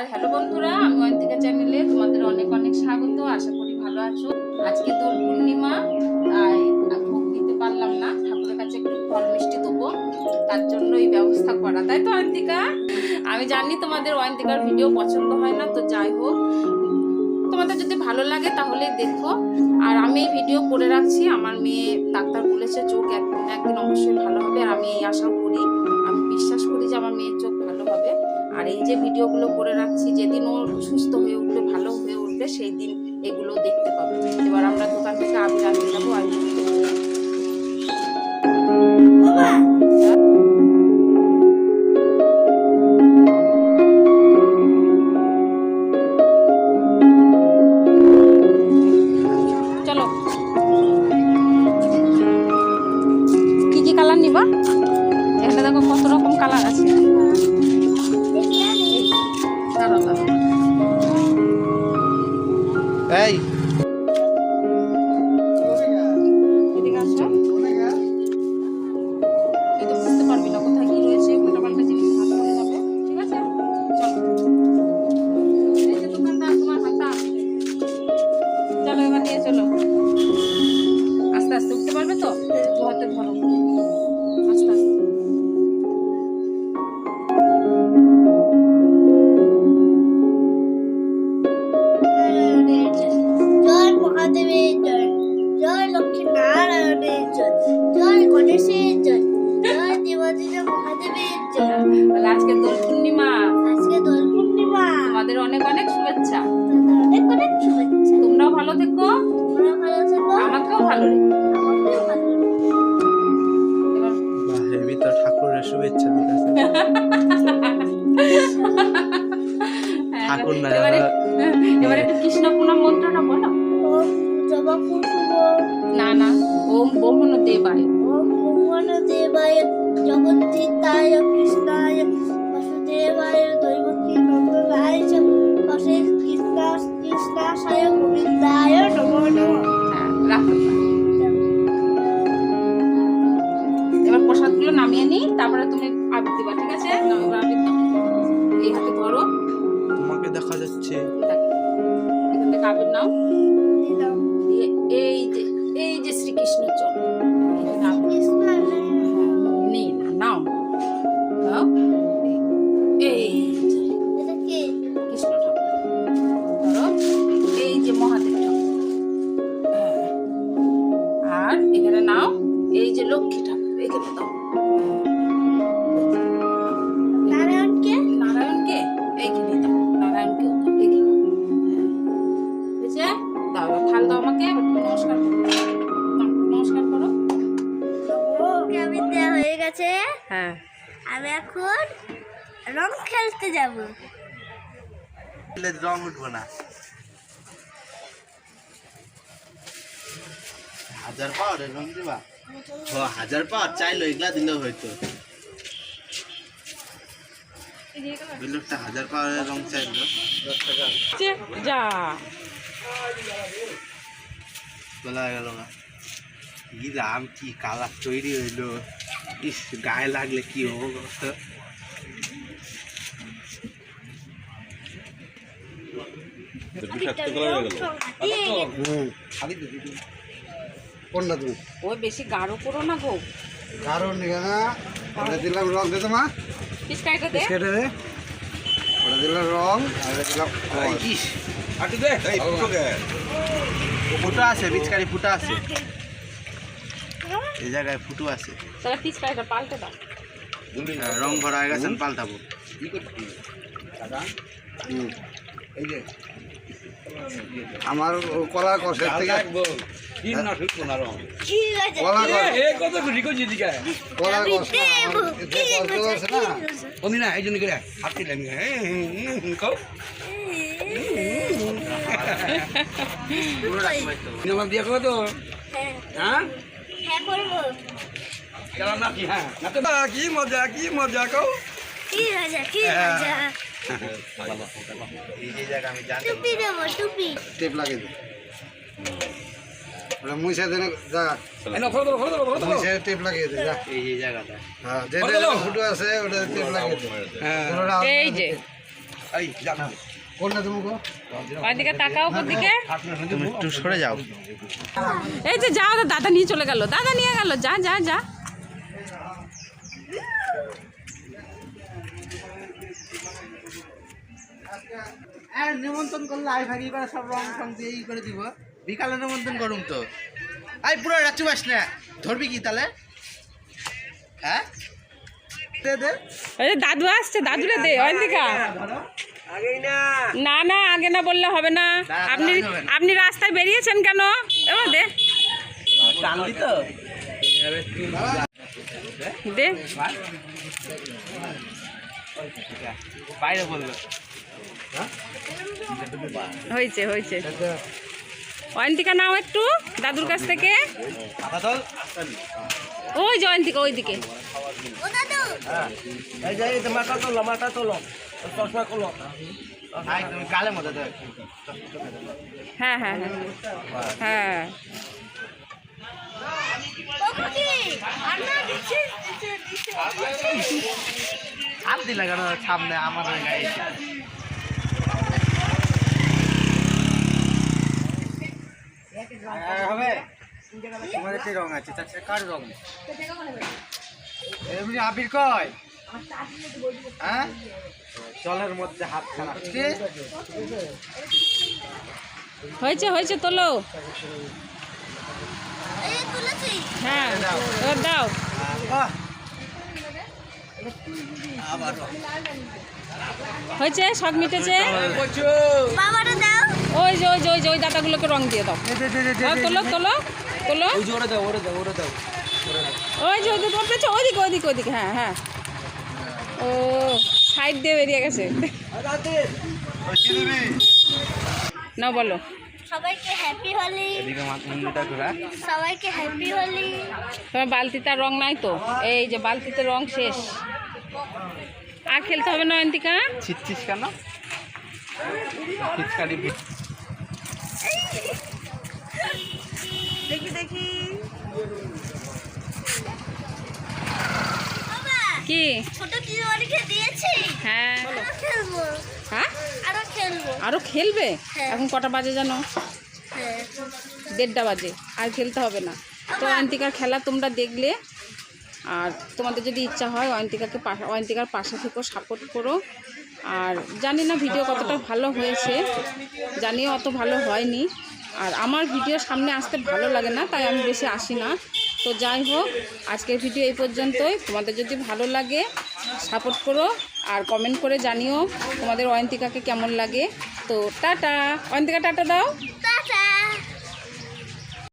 আর hello বন্ধুরা আমি অন্তিকা চ্যানেলে তোমাদের অনেক অনেক স্বাগত, আশা করি ভালো আছো। আজকে দোল পূর্ণিমা, তাই ভোগ দিতে পারলাম না, ঠাকুরের কাছে একটু ফল মিষ্টি দেবো, তার জন্য এই ব্যবস্থা করা, তাই তো অন্তিকা আমি জানি তোমাদের অন্তিকার ভিডিও পছন্দ হয় না, তো যাই হোক। তোমাদের যদি ভালো লাগে তাহলে দেখো। আর আমি এই ভিডিও করে রাখছি, আমার মেয়ে ডাক্তার বলেছে চোখ একদিন একদিন অবশ্যই ভালো হবে, আর আমি এই আশা করি আর এই যে ভিডিওগুলো করে রাখছি, যেদিন ও সুস্থ হয়ে উঠবে, ভালো হয়ে উঠবে, সেই দিন এগুলো দেখতে পাবে। এবার আমরা দোকান থেকে আবির আনতে যাব আবির এই মহাদেবের জয় জয় লক্ষ্মী নারায়ণের জয়। জয় গণেশের জয়। জয় দেবাদিদেব মহাদেবের জয়। আজকে দোল পূর্ণিমা। আজকে দোল পূর্ণিমা। তোমাদের অনেক অনেক শুভেচ্ছা। অনেক অনেক শুভেচ্ছা। তোমরাও ভালো থেকো। তোমরা ভালো থেকো। আমাকেও ভালো রেখো। আমাকেও ভালো রেখো। এবার বাহ হেবি তো ঠাকুরের শুভেচ্ছা দিতেছে হ্যাঁ, ঠাকুর না এবারে এবারে একটু কৃষ্ণ প্রণাম মন্ত্রটা বলো। জবা কুসুম না না ওম বহুন দেবায় ওম ভগবান দেবায় জগদ্ধিতায় কৃষ্ণায় বসুদেবায় দৈবকী নন্দনায় অশেষ কৃষ্ণ কৃষ্ণাশয় গোবিন্দায় নমো নমঃ। হ্যাঁ এবার প্রসাদগুলো নামিয়ে নিই তারপরে তুমি আবির দিবা ঠিক আছে? এবার এই হাতে ধরো তোমাকে দেখা যাচ্ছে। এখান থেকে আবির নাও। এই আমি এখন রং খেলতে যাব। রং উঠবো না। হাজার পাওয়ার রং দিবা? ও হাজার পাওয়ার চাইলো এগুলা দিলেও হয়তো। বিলুকটা হাজার পাওয়ারের রং চাইলো। দশ টাকা যা। তোলা গেল না। কি দাম কি কালার তৈরি হইল। ইস গায়ে লাগলে কি হব তুমি? ওই বেশি গাঢ় করো না গো। কারণ এখানে ওটা দিলাম রং দে তোমার পিসকাইটা দে। দে। ওটা দিলাম রং আর দিলাম ইস। ফুটো আছে বিচকারি ফুটো আছে। এই জায়গায় ফুটো আছে তাহলে পিসকাইটা পাল্টে দাও হ্যাঁ, রং ভরা হয়ে গেছে পাল্টাবো হুম। আমার কলা কষের থেকে এই যে এই দিয়ে তো হ্যাঁ হ্যাঁ হ্যাঁ করব গেলাম না কি হ্যাঁ মজা কি মজা কও কি মজা কি মজা? এই যে জায়গা আমি জানি টুপি দেবো টুপি। টেপ লাগিয়ে দে। ওটা মুইসা দেনে যা। মুইসা টেপ লাগিয়ে দে যা। এই যে জায়গাটা। হ্যাঁ যেটা ফুটো আছে ওটা টেপ লাগিয়ে দে। হ্যাঁ। এই যে। এই জানা কোনটা তুমি গো ওইদিকে তাকাও ওপর দিকে তুমি একটু সরে যাও। এই যে যাও দাদা নিয়ে চলে গেল। দাদা নিয়ে গেল যা যা যা। আর নিমন্ত্রণ করলে আই ভাগি করে সব রং ফং দিয়ে ই করে দিব। বিকালে নিমন্ত্রণ করুম তো। আই পুরো রাচু বাস না। ধরবি কি তাহলে? হ্যাঁ? দে দে। দাদু আসছে দাদুরে দে ওইদিকা আগেই না। না আগে না বললে হবে না। আপনি। আপনি রাস্তায় বেরিয়েছেন কেন? দে। দে। বাইরে বলল হয়েছে হয়েছে। অয়ন্তিকা নাও একটু দাদুর কাছ থেকে। ওই জয়ন্তিকা ওইদিকে। ও দাদু এই যে এই যে মাথা তোলো মাথা তোলো। চশমা তোলো তুমি গালে মতো দে হ্যাঁ হ্যাঁ হ্যাঁ। হ্যাঁ। হাত দিলা কেন সামনে আমার গায়ে? হবে। তোমার একটি রং আছে? তাতে কার রং? এমনি আবির কয়? হ্যাঁ? জলের মধ্যে হাত খানা। হয়েছে হয়েছে তোলো। হ্যাঁ এবার দাও। হয়েছে সব মিটেছে? ওই যে ওই যে ওই যে ওই দাদাগুলোকে রং দিয়ে দাও। হ্যাঁ, তোলো তোলো তোলো। ওরে দাও ওরে দাও ওরে দাও। ওই যে ওদিকে তোমার পেছনে ওইদিকে ওইদিকে ওইদিকে হ্যাঁ হ্যাঁ। ও সাইড দিয়ে বেরিয়ে গেছে। না বলো। সবাইকে হ্যাপি হোলি। এদিকে মুন্ডুটা ঘোরা। সবাইকে হ্যাপি হোলি। তোমার বালতিতে রং নাই তো? এই যে বালতিতে রং শেষ। আর খেলতে হবে না অন্তিকা? ছিটছিস কেন? দেখি দেখি। কি ছোট দিদিমণিকে দিয়েছি? হ্যাঁ। আরও খেলব। হ্যাঁ? আরও খেলব। আরও খেলবে? হ্যাঁ। এখন কটা বাজে জানো? হ্যাঁ। দেড়টা বাজে আর খেলতে হবে না। তো অয়ন্তিকার খেলা তোমরা দেখলে আর তোমাদের যদি ইচ্ছা হয় অয়ন্তিকাকে অয়ন্তিকার পাশে থেকেও সাপোর্ট করো। আর জানি না ভিডিও কতটা ভালো হয়েছে জানিও অত ভালো হয়নি। আর আমার ভিডিও সামনে আসতে ভালো লাগে না, তাই আমি বেশি আসি না। তো যাই হোক, আজকের ভিডিও এই পর্যন্তই। তোমাদের যদি ভালো লাগে সাপোর্ট করো আর কমেন্ট করে জানিও তোমাদের অয়ন্তিকাকে কেমন লাগে। তো টাটা, অয়ন্তিকা টাটা দাও।